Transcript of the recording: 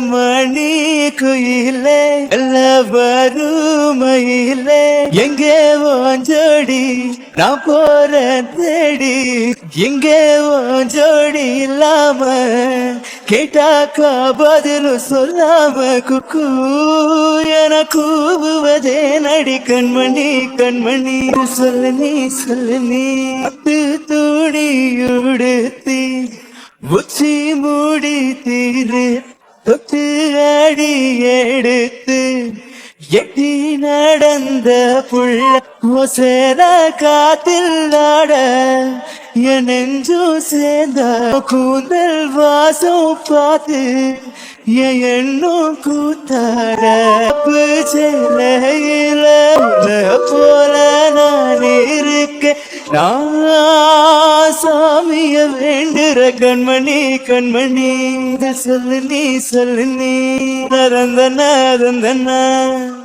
மணி குயிலே நல்ல வறுமையிலே எங்கே ஓஞ்சோடி நான் போற தேடி எங்கே ஓஞ்சோடி இல்லாம கேட்டாக்கா பதில் சொல்லாம குக்கு. என கூவுவதே நடி கண்மணி கண்மணி. சொல்லு நீ சொல்லு நீ. அத்து தூடி உடுத்தி உச்சி மூடி தீரு. தொட்டு அடி எடுத்து எட்டி நடந்த புள்ள ஒசேர காத்தில் நாட என் நெஞ்சும் சேர்ந்த கூந்தல் வாசம் பார்த்து என் எண்ணும் கூத்தாட. அப்பு போல நான் இருக்க நான் சாமிய வேண்டுற கண்மணி கண்மணி. சொல்லு நீ சொல்லு நீ. நரந்தன நரந்தன.